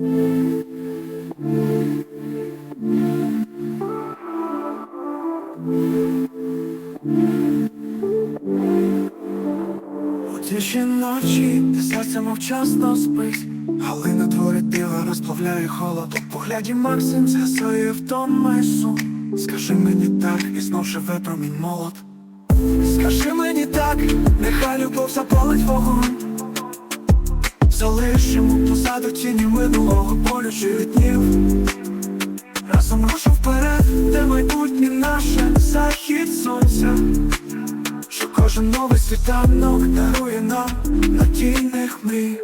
У тиші ночі, де серце мовчасно спить, Галина творить дива, розплавляє холод. У погляді Максим згасає втома й сум. Скажи мені так, і знов живе промінь молод Скажи мені так, нехай любов запалить вогонь Залишимо тіні минулого болючи від днів. Разом рушу вперед, де майбутнє наше захід сонця. Що кожен новий світанок дарує нам надійних мрій.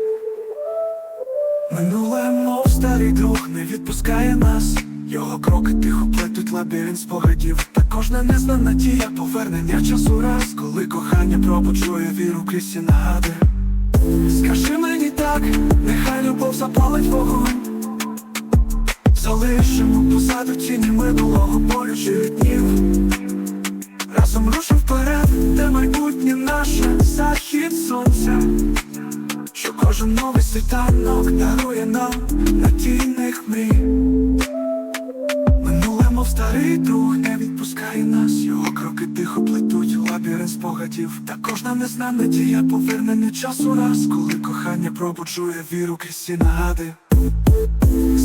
Минуле, мов старий друг, не відпускає нас. Його кроки тихо плетуть лабіринт спогадів. Та кожна незнана дія повернення часу раз. Коли кохання пробуджує віру крізь всі нагади Скажи мені так, нехай любов запалить вогонь. Залишимо позаду тіні минулого болючи днів. Разом рушимо вперед, де майбутнє наше захід сонця, що кожен новий світанок дарує нам надійних мрій. Лабіринт спогадів. Та кожна незнана дія повернення часу раз, коли кохання пробуджує віру крізь нагади.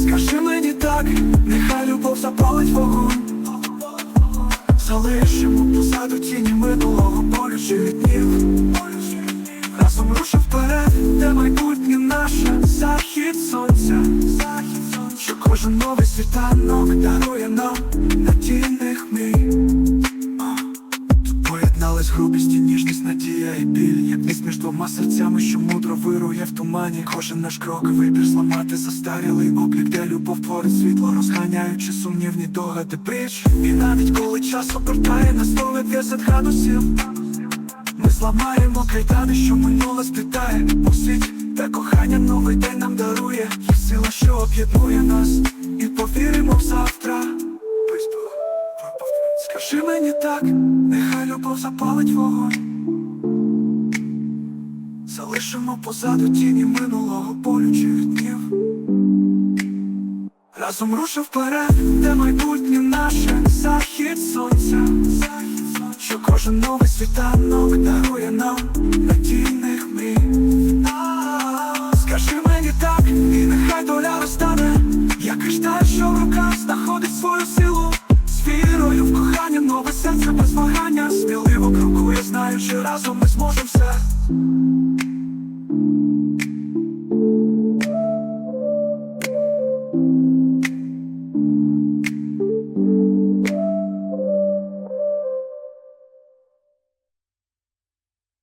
Скажи мені так, нехай любов запалить вогонь. Залишимо позаду тіні минулого болючи днів Разом рушив вперед, де майбутнє наше захід сонця Що кожен новий світанок дарує нам надійних Тут поєднались грубість і ніжність, надія і біль Як міст між двома серцями, що мудро вирує в тумані Кожен наш крок вибір зламати застарілий облік, де любов творить світло, розганяючи сумнівні догади притч. І навіть коли час обертає на 180 градусів Ми зламаємо кайдани, що минуле сплітає. У світ, де кохання новий день нам дарує. Сила, що об'єднує нас, і повіримо в завтра Скажи мені так, нехай любов запалить вогонь. Залишимо позаду тіні минулого болючих днів. Разом рушив вперед, де майбутнє наше без вагання Сміливо крокує, знаючи, разом ми зможемо все